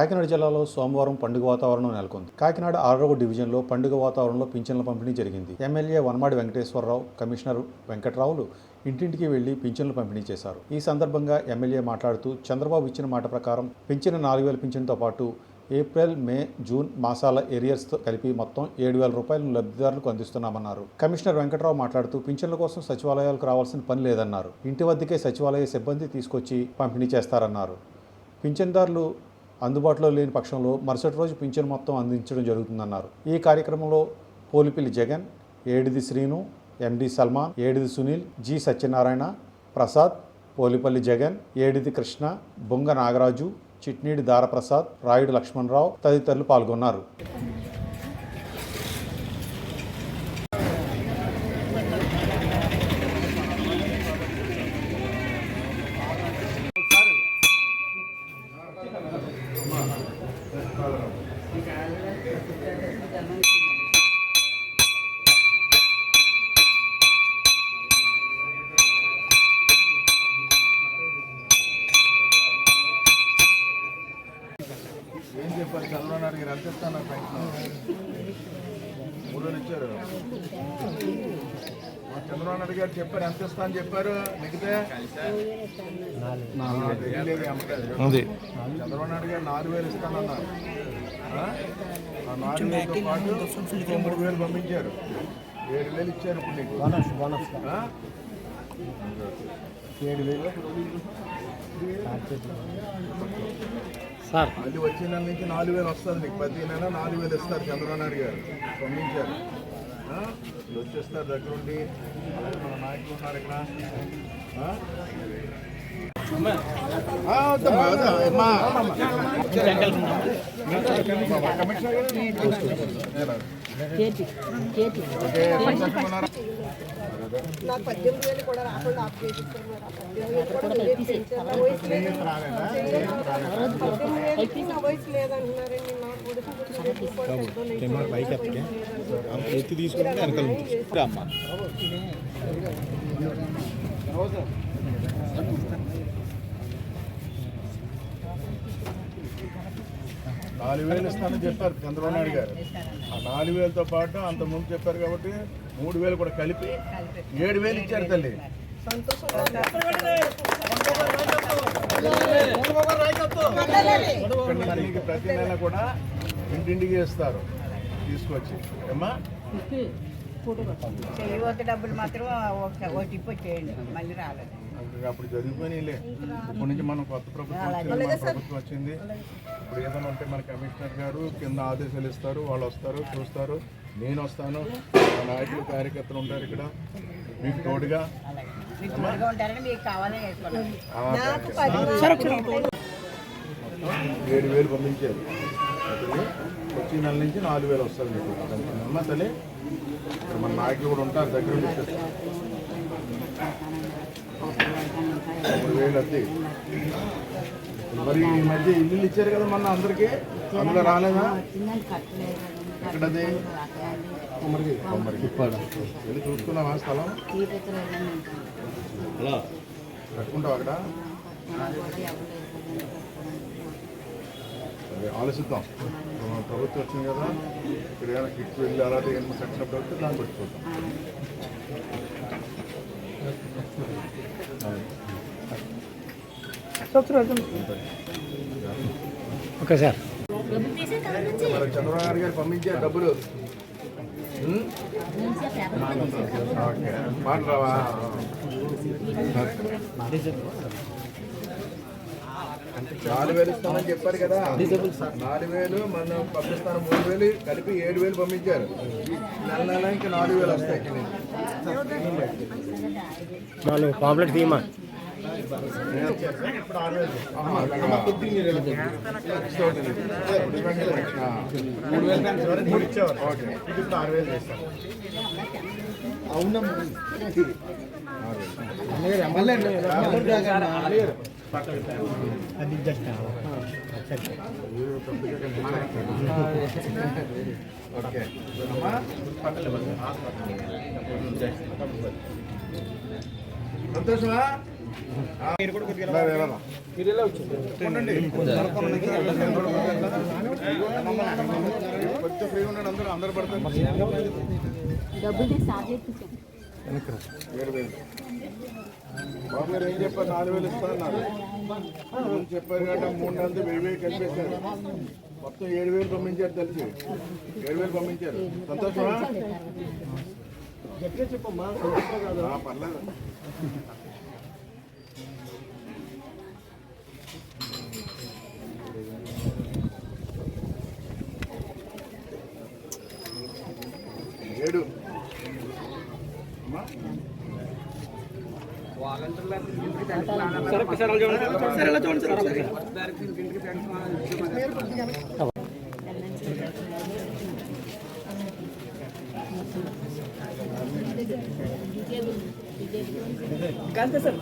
కాకినాడ జిల్లాలో సోమవారం పండుగ వాతావరణం నెలకొంది. కాకినాడ ఆరవ డివిజన్లో పండుగ వాతావరణంలో పింఛన్ల పంపిణీ జరిగింది. ఎమ్మెల్యే వనమాడి వెంకటేశ్వరరావు కమిషనర్ వెంకట్రావులు ఇంటింటికి వెళ్ళి పింఛన్లు పంపిణీ చేశారు. ఈ సందర్భంగా ఎమ్మెల్యే మాట్లాడుతూ చంద్రబాబు ఇచ్చిన మాట ప్రకారం పెంచిన నాలుగు వేల పింఛన్తో పాటు ఏప్రిల్ మే జూన్ మాసాల ఏరియర్స్తో కలిపి మొత్తం ఏడు వేల రూపాయలను లబ్ధిదారులకు అందిస్తున్నామన్నారు. కమిషనర్ వెంకట్రావు మాట్లాడుతూ పింఛన్ల కోసం సచివాలయాలకు రావాల్సిన పని లేదన్నారు. ఇంటి వద్దకే సచివాలయ సిబ్బంది తీసుకొచ్చి పంపిణీ చేస్తారన్నారు. పింఛన్దారులు అందుబాటులో లేని పక్షంలో మరుసటి రోజు పింఛను మొత్తం అందించడం జరుగుతుందన్నారు. ఈ కార్యక్రమంలో పోలిపిల్లి జగన్ ఏడిది శ్రీను ఎండి సల్మాన్ ఏడిది సునీల్ జి సత్యనారాయణ ప్రసాద్ పోలిపల్లి జగన్ ఏడిది కృష్ణ బొంగ నాగరాజు చిట్నీడి దారప్రసాద్ రాయుడు లక్ష్మణరావు తదితరులు పాల్గొన్నారు. ఏం చెప్పారు చంద్రబాబు నాయుడు గారు ఎంత ఇస్తాను పెన్షన్ మూడు వేలు ఇచ్చారు మా చంద్రబాబు నాయుడు గారు చెప్పారు ఎంత ఇస్తా అని చెప్పారు. మిగితే. చంద్రబాబు నాయుడు గారు నాలుగు వేలు ఇస్తానన్నారు ఆ? ఆ నాలుగు వేలతో పాటు మూడు వేలు పంపించారు. ఏడు వేలు ఇచ్చారు ఇప్పుడు నీకు. ఆ? ఏడు వేలు. సార్. అది వచ్చే నెల నుంచి నాలుగు వేలు వస్తుంది నీకు ప్రతి నెల నాలుగు వేలు ఇస్తారు చంద్రబాబు నాయుడు గారు? వీళ్ళు వచ్చేస్తారు దగ్గరుండి. అలాగే మన నాయకులు ఉన్నారు ఇక్కడ. కమిషనర్ గారు పంచాయతీ ఉన్నారా? నాకు పద్దెనిమిది వేలు కూడా రాకుండా ఆఫ్ చేసిస్తారు వయసు లేదంటున్నారండి. ఎత్తి తీసుకుంటే వెనకాల అమ్మ. నాలుగు వేలు ఇస్తానని చెప్పారు చంద్రబాబు నాయుడు గారు. ఆ నాలుగు వేలతో పాటు అంత ముందు చెప్పారు కాబట్టి మూడు వేలు కూడా కలిపి ఏడు వేలు ఇచ్చారు తల్లి. ప్రతి నెల కూడా ఇంటింటికి ఇస్తారు తీసుకొచ్చి. ఏమ్మా? చేయవద్ద డబ్బులు మాత్రం ఒక వచ్చేయండి మళ్ళీ రాలేదు. అప్పుడు- జరిగిపోయినాయిలే. ఇప్పటి నుంచి మనం కొత్త ప్రభుత్వం వచ్చింది ఇప్పుడు ఏదైనా ఉంటే మన కమిషనర్ గారు కింద ఆదేశాలు ఇస్తారు వాళ్ళు వస్తారు చూస్తారు. నేను వస్తాను. మా నాయకులు కార్యకర్తలు ఉంటారు ఇక్కడ. మీకు తోడుగా. ఏడు వేలు పంపించారు. అప్పుడు వచ్చే నెల నుంచి నాలుగు వేలు వస్తుంది మీకు. అమ్మ తల్లి? ఇక్కడ మన నాయకులు కూడా ఉంటారు దగ్గర వేలు అద్దె మరి ఈ మధ్య ఇల్లు ఇచ్చారు కదా మొన్న అందరికి? అందులో రాలేదా? ఎక్కడది? కొమ్మరికి కొమ్మరికి వెళ్ళి చూసుకున్నావా స్థలం? హలో. కట్టుకుంటావు అక్కడ? ఆలోచిద్దాం. మన ప్రభుత్వం వచ్చింది కదా ఇక్కడ ఏమైనా కిట్ వెళ్ళి అలాంటి ఏమైనా కట్టినప్పుడు వస్తే దాన్ని పెట్టుకుంటాం ఓకే సార్. చంద్రబాబు గారు పంపించే డబ్బులు. రావా నాలుగు వేలు ఇస్తామని చెప్పారు కదా. నాలుగు వేలు మనం పంపిస్తాను మూడు వేలు కలిపి ఏడు వేలు పంపించారు. నెల నెల ఇంకా నాలుగు వేలు వస్తాయి. నాలుగు పాంప్లెట్ తీయమా ఆహా, మూడు ఇచ్చేవారు. ఓకే. సంతోషమా కొంచెం ఫ్రీ ఉండండి అందరూ అందరూ పడతారు డబ్బులు వేలు బాబు ఏం చెప్పారు? నాలుగు వేలు ఇస్తా చెప్పారు కాబట్టి మూడు నెలలు వెయ్యి వెయ్యి కలిపేశారు మొత్తం ఏడు వేలు పంపించారు తెలిసి. ఏడు వేలు పంపించారు. సంతోషమా? ఆ, పర్లేదు. ఏడు. అమ్మా. ఏమ్మా సార్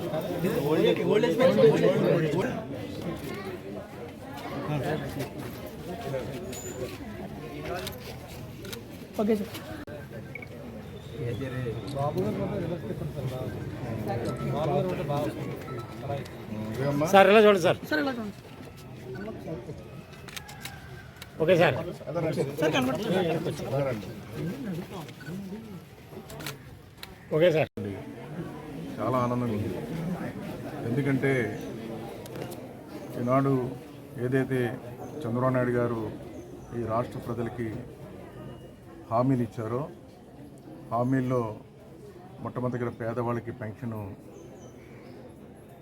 ఇలా చూడండి sir? Okay sir. Okay sir. చాలా ఆనందంగా ఉంది. ఎందుకంటే ఈనాడు ఏదైతే చంద్రబాబు నాయుడు గారు ఈ రాష్ట్ర ప్రజలకి హామీలు ఇచ్చారో హామీల్లో మొట్టమొదటిగా పేదవాళ్ళకి పెన్షన్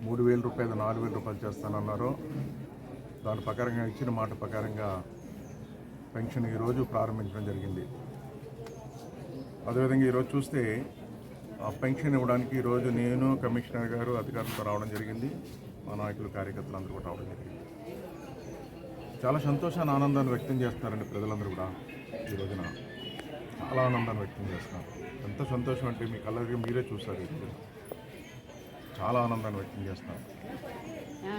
మూడు వేల రూపాయలు నాలుగు వేల రూపాయలు చేస్తానన్నారు. దాని ప్రకారంగా ఇచ్చిన మాట ప్రకారంగా పెన్షన్ ఈరోజు ప్రారంభించడం జరిగింది. అదేవిధంగా ఈరోజు చూస్తే ఆ పెన్షన్ ఇవ్వడానికి ఈరోజు నేను కమిషనర్ గారు అధికారులతో రావడం జరిగింది. మా నాయకులు కార్యకర్తలు అందరూ కూడా రావడం జరిగింది. చాలా సంతోషాన్ని ఆనందాన్ని వ్యక్తం చేస్తున్నారండి ప్రజలందరూ కూడా ఈ రోజున. చాలా ఆనందాన్ని వ్యక్తం చేస్తున్నారు ఎంత సంతోషం అంటే మీ కళ్ళకి మీరే చూస్తారు రోజున చాలా ఆనందాన్ని వ్యక్తం చేస్తున్నారు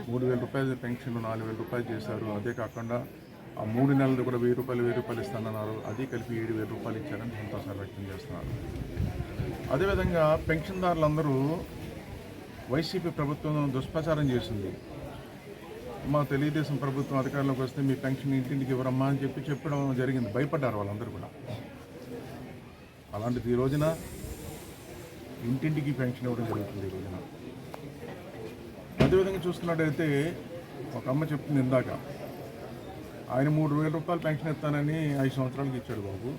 మూడు వేల రూపాయలు పెన్షన్ నాలుగు వేల రూపాయలు చేశారు. అదే కాకుండా ఆ మూడు నెలలు కూడా వెయ్యి రూపాయలు వెయ్యి రూపాయలు ఇస్తానన్నారు. అది కలిపి ఏడు వేల రూపాయలు ఇచ్చారని సంతోషాన్ని వ్యక్తం చేస్తున్నారు అదేవిధంగా పెన్షన్దారులందరూ వైసీపీ ప్రభుత్వం దుష్ప్రచారం చేసింది. మా తెలుగుదేశం ప్రభుత్వం అధికారంలోకి వస్తే మీ పెన్షన్ ఇంటింటికి ఇవ్వరమ్మా అని చెప్పి చెప్పడం జరిగింది. భయపడ్డారు వాళ్ళందరూ కూడా. అలాంటిది ఈ రోజున ఇంటింటికి పెన్షన్ ఇవ్వడం జరుగుతుంది ఈ రోజున. అదేవిధంగా చూసుకున్నట్టయితే ఒక అమ్మ చెప్తుంది ఇందాక ఆయన మూడు వేల రూపాయలు పెన్షన్ ఇస్తానని ఐదు సంవత్సరాలకి ఇచ్చాడు బాబు.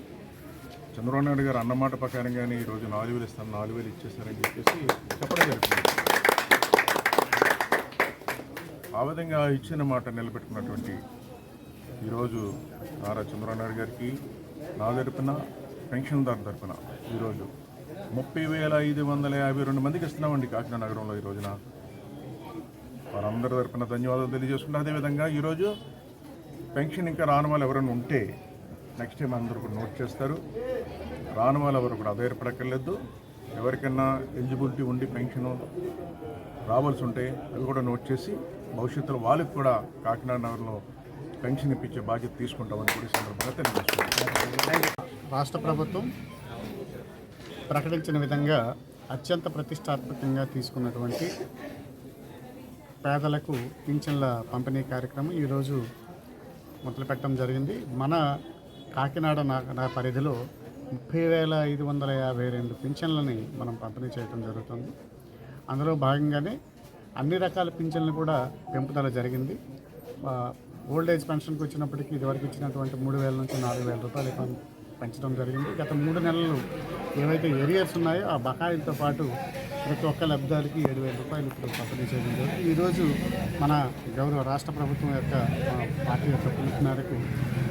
చంద్రబాబు నాయుడు గారు అన్నమాట ప్రకారంగానే ఈరోజు నాలుగు వేలు ఇస్తాను నాలుగు వేలు ఇచ్చేస్తారని చెప్పేసి చెప్పడం జరుగుతుంది. ఆ విధంగా ఇచ్చిన మాట నిలబెట్టుకున్నటువంటి ఈరోజు నారా చంద్రబాబు నాయుడు గారికి నా తరపున పెన్షన్దారు తరపున ఈరోజు ముప్పై వేల ఐదు వందల యాభై రెండు మందికి ఇస్తున్నామండి కాకినాడ నగరంలో ఈ రోజున. వారందరి తరపున ధన్యవాదాలు తెలియజేసుకుంటే అదేవిధంగా ఈరోజు పెన్షన్ ఇంకా రాని వాళ్ళు ఎవరైనా ఉంటే నెక్స్ట్ టైం అందరూ కూడా నోట్ చేస్తారు. రాని వాళ్ళు ఎవరు కూడా అధైర్యపడక్కర్లేదు ఎవరికైనా ఎలిజిబిలిటీ ఉండి పెన్షన్ రావాల్సి ఉంటే అవి కూడా నోట్ చేసి భవిష్యత్తులో వాళ్ళకి కూడా కాకినాడ నగరంలో పెన్షన్ ఇప్పించే బాధ్యత తీసుకుంటామని కూడా సందర్భంగా తెలియజేస్తున్నాం రాష్ట్ర ప్రభుత్వం ప్రకటించిన విధంగా అత్యంత ప్రతిష్టాత్మకంగా తీసుకున్నటువంటి పేదలకు పింఛన్ల పంపిణీ కార్యక్రమం ఈరోజు మొదలుపెట్టడం జరిగింది. మన కాకినాడ నా నా పరిధిలో ముప్పై వేల ఐదు వందల యాభై రెండు పింఛన్లని మనం పంపిణీ చేయడం జరుగుతుంది. అందులో భాగంగానే అన్ని రకాల పింఛన్లు కూడా పెంపుదల జరిగింది. ఓల్డ్ ఏజ్ పెన్షన్కి వచ్చినప్పటికీ ఇదివరకు ఇచ్చినటువంటి మూడు వేల నుంచి నాలుగు వేల రూపాయలు పెంచడం జరిగింది. గత మూడు నెలలు ఏవైతే ఏరియర్స్ ఉన్నాయో ఆ బకాయిలతో పాటు ప్రతి ఒక్క లబ్ధానికి ఏడు వేల రూపాయలు ఇప్పుడు పంపిణీ చేయడం జరిగింది. ఈరోజు మన గౌరవ రాష్ట్ర ప్రభుత్వం యొక్క పార్టీ యొక్క పిలుపు మేరకు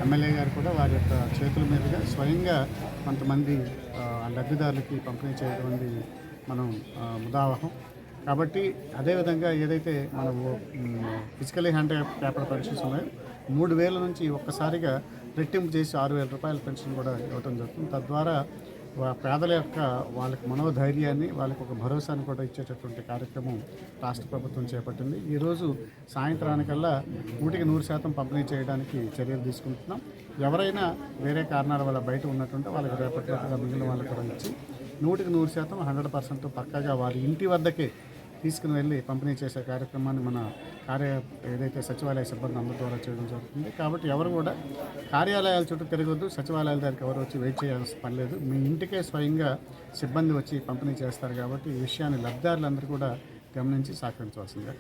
ఎమ్మెల్యే గారు కూడా వారి యొక్క చేతుల మీదుగా స్వయంగా కొంతమంది ఆ, లబ్ధిదారులకి పంపిణీ చేయడం అనేది మనం ముదావహం. కాబట్టి అదేవిధంగా ఏదైతే మనము ఫిజికలీ హ్యాండ్ పేపర్ పెన్షన్స్ ఉన్నాయో మూడు వేల నుంచి ఒక్కసారిగా రెట్టింపు చేసి ఆరు వేల రూపాయల పెన్షన్ కూడా ఇవ్వటం జరుగుతుంది. తద్వారా వా- పేదల యొక్క వాళ్ళకి మనోధైర్యాన్ని వాళ్ళకి ఒక భరోసాని కూడా ఇచ్చేటటువంటి కార్యక్రమం రాష్ట్ర ప్రభుత్వం చేపట్టింది. ఈరోజు సాయంత్రానికల్లా నూటికి నూరు శాతం పంపిణీ చేయడానికి చర్యలు తీసుకుంటున్నాం. ఎవరైనా వేరే కారణాల వల్ల బయట ఉన్నట్టుంటే వాళ్ళకి రేపటి మిగిలిన వాళ్ళకి కూడా ఇచ్చి నూటికి నూరు శాతం హండ్రెడ్ పర్సెంట్ పక్కగా వారి ఇంటి వద్దకే తీసుకుని వెళ్ళి పంపిణీ చేసే కార్యక్రమాన్ని మన కార్య ఏదైతే సచివాలయ సిబ్బంది అందరి ద్వారా చేయడం జరుగుతుంది. కాబట్టి ఎవరు కూడా కార్యాలయాల చుట్టూ తిరగొద్దు సచివాలయాల దగ్గరికి ఎవరు వచ్చి వెయిట్ చేయాల్సిన పని లేదు. మీ ఇంటికే స్వయంగా సిబ్బంది వచ్చి పంపిణీ చేస్తారు కాబట్టి ఈ విషయాన్ని లబ్ధిదారులందరూ కూడా గమనించి సహకరించవలసిందిగా